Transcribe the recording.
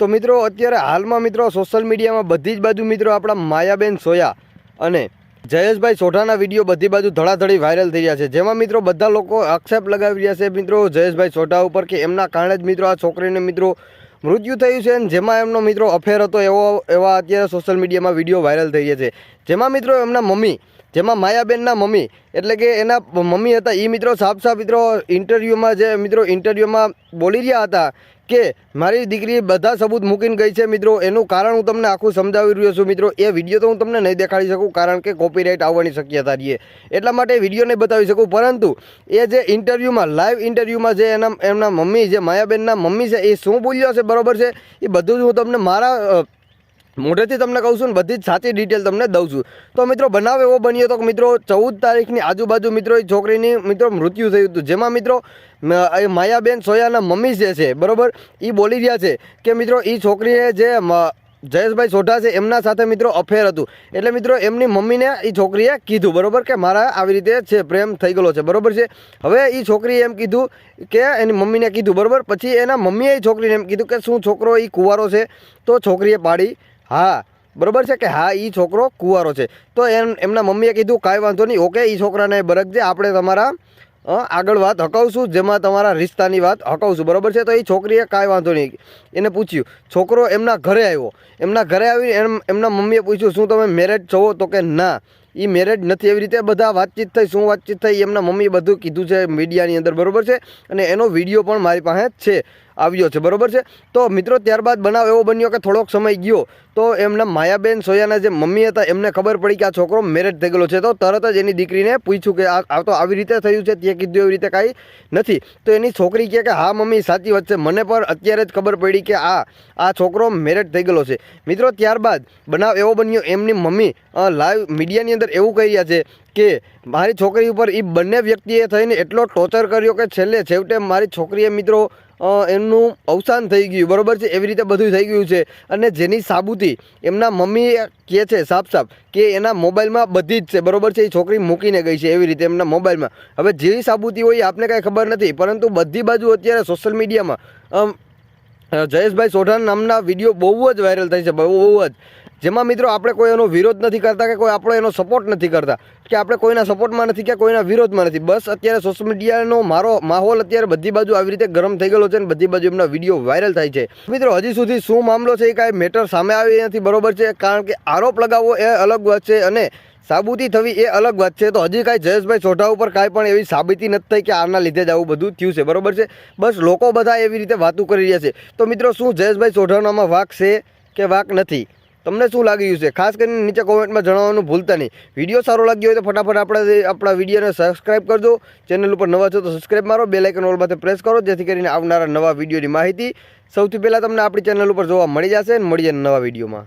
તો મિત્રો, અત્યારે હાલમાં મિત્રો સોશિયલ મીડિયામાં બધી જ બાજુ મિત્રો આપણા માયાબેન સોયા અને જયેશભાઈ સોઢાના વીડિયો બધી બાજુ ધડાધડી વાયરલ થઈ રહ્યા છે. જેમાં મિત્રો બધા લોકો આક્ષેપ લગાવી રહ્યા છે મિત્રો જયેશભાઈ સોઢા ઉપર કે એમના કારણે જ મિત્રો આ છોકરીને મિત્રો મૃત્યુ થયું છે અને જેમાં એમનો મિત્રો અફેર હતો એવો, એવા અત્યારે સોશિયલ મીડિયામાં વીડિયો વાયરલ થઈ રહ્યા છે. જેમાં મિત્રો એમના મમ્મી, જેમાં માયાબેનના મમ્મી, એટલે કે એના મમ્મી હતા એ મિત્રો સાફ સાફ મિત્રો ઇન્ટરવ્યૂમાં જે મિત્રો ઇન્ટરવ્યૂમાં બોલી રહ્યા હતા કે મારી દીકરી બધા સબૂત મૂકીને ગઈ છે, મિત્રો. એનું કારણ હું તમને આખું સમજાવી રહ્યો છું, મિત્રો. એ વીડિયો તો હું તમને નહીં દેખાડી શકું, કારણ કે કોપીરાઇટ આવવાની શક્યતા રહીએ એટલા માટે વીડિયો નહીં બતાવી શકું. પરંતુ એ જે ઇન્ટરવ્યૂમાં લાઈવ ઇન્ટરવ્યૂમાં જે એના, એમના મમ્મી, જે માયાબેનના મમ્મી છે, એ શું બોલ્યો છે, બરોબર છે? એ બધું જ હું તમને મારા મોઢેથી તમને કહું છું ને, બધી જ સાચી ડિટેલ તમને દઉં છું. તો મિત્રો બનાવ એવો બન્યો તો કે મિત્રો ચૌદ તારીખની આજુબાજુ મિત્રો એ છોકરીની મિત્રો મૃત્યુ થયું હતું. જેમાં મિત્રો માયાબેન સોયાના મમ્મી જે છે, બરાબર? એ બોલી રહ્યા છે કે મિત્રો એ છોકરીએ જે જયેશભાઈ સોઢા છે, એમના સાથે મિત્રો અફેર હતું. એટલે મિત્રો એમની મમ્મીને એ છોકરીએ કીધું, બરાબર? કે મારા આવી રીતે છે, પ્રેમ થઈ ગયેલો છે, બરાબર છે? હવે એ છોકરીએ એમ કીધું કે એની મમ્મીને કીધું, બરાબર? પછી એના મમ્મીએ છોકરીને એમ કીધું કે શું છોકરો એ કુંવારો છે? તો છોકરીએ પાડી. હા, બરોબર છે કે હા એ છોકરો કુંવારો છે. તો એમ, એમના મમ્મીએ કીધું, કાંઈ વાંધો નહીં, ઓકે એ છોકરાને બરકજે આપણે તમારા આગળ વાત હકાવશું, જેમાં તમારા રિશ્તાની વાત હકાવશું. બરાબર છે? તો એ છોકરીએ કાંઈ વાંધો નહીં. એને પૂછ્યું, છોકરો એમના ઘરે આવ્યો? એમના ઘરે આવી એમ, એમના મમ્મીએ પૂછ્યું, શું તમે મેરેજ છો? તો કે, ના. એ મેરેજ નથી એવી રીતે બધા વાતચીત થઈ, શું વાતચીત થઈ, એમના મમ્મીએ બધું કીધું છે મીડિયાની અંદર. બરોબર છે? અને એનો વીડિયો પણ મારી પાસે છે. આવ્યો છે, બરોબર છે? તો મિત્રો, ત્યારબાદ બનાવ એવો બન્યો કે થોડોક સમય ગયો, તો એમના માયાબેન સોયાના જે મમ્મી હતા, એમને ખબર પડી કે આ છોકરો મેરેજ થઈ ગયેલો છે. તો તરત જ એની દીકરીને પૂછ્યું કે આ તો આવી રીતે થયું છે, તે કીધું એવી રીતે કાંઈ નથી. તો એની છોકરી કહે કે, હા, મમ્મી, સાચી વાત છે. મને પણ અત્યારે જ ખબર પડી કે આ આ છોકરો મેરેજ થઈ ગયેલો છે. મિત્રો, ત્યારબાદ બનાવ એવો બન્યો, એમની મમ્મી લાઈવ મીડિયાની અંદર એવું કહી રહ્યા છે કે મારી છોકરી ઉપર એ બંને વ્યક્તિએ થઈને એટલો ટોર્ચર કર્યો કે છેલ્લે છેવટે મારી છોકરીએ મિત્રો એમનું અવસાન થઈ ગયું. બરાબર છે? એવી રીતે બધું થઈ ગયું છે. અને જેની સાબુતી એમના મમ્મી કહે છે સાફ સાફ કે એના મોબાઈલમાં બધી જ છે. બરોબર છે? એ છોકરી મૂકીને ગઈ છે એવી રીતે એમના મોબાઈલમાં. હવે જેવી સાબુતી હોય આપને કાંઈ ખબર નથી, પરંતુ બધી બાજુ અત્યારે સોશિયલ મીડિયામાં જયેશભાઈ સોઢાન નામના વીડિયો બહુ જ વાયરલ થાય છે. બહુ જ. જેમાં મિત્રો આપણે કોઈ એનો વિરોધ નથી કરતા કે કોઈ આપણો એનો સપોર્ટ નથી કરતા. કે આપણે કોઈના સપોર્ટમાં નથી કે કોઈના વિરોધમાં નથી. બસ અત્યારે સોશિયલ મીડિયાનો મારો માહોલ અત્યારે બધી બાજુ આવી રીતે ગરમ થઈ ગયેલો છે અને બધી બાજુ એમના વીડિયો વાયરલ થાય છે. મિત્રો, હજી સુધી શું મામલો છે એ કાંઈ મેટર સામે આવી નથી, બરોબર છે? કારણ કે આરોપ લગાવવો એ અલગ વાત છે અને સાબુતી થવી એ અલગ વાત છે. તો હજી કાંઈ જયેશભાઈ સોઢા ઉપર કાંઈ પણ એવી સાબિતી નથી થઈ કે આના લીધે જ આવું બધું થયું છે. બરોબર છે? બસ લોકો બધા એવી રીતે વાતું કરી રહ્યા છે. તો મિત્રો, શું જયેશભાઈ સોઢાનામાં વાક છે કે વાક નથી? તમને શું લાગી રહ્યું છે? ખાસ કરીને નીચે કોમેન્ટમાં જણાવવાનું ભૂલતા નહીં. વીડિયો સારો લાગ્યો હોય તો ફટાફટ આપણા આપણા વિડીયોને સબસ્ક્રાઇબ કરજો. ચેનલ ઉપર નવા છો તો સબસ્ક્રાઇબ મારો. બે લાઇકન ઓલમાંથી પ્રેસ કરો. જેથી કરીને આવનારા નવા વિડીયોની માહિતી સૌથી પહેલાં તમને આપણી ચેનલ ઉપર જોવા મળી જશે અને મળીએ નવા વિડીયોમાં.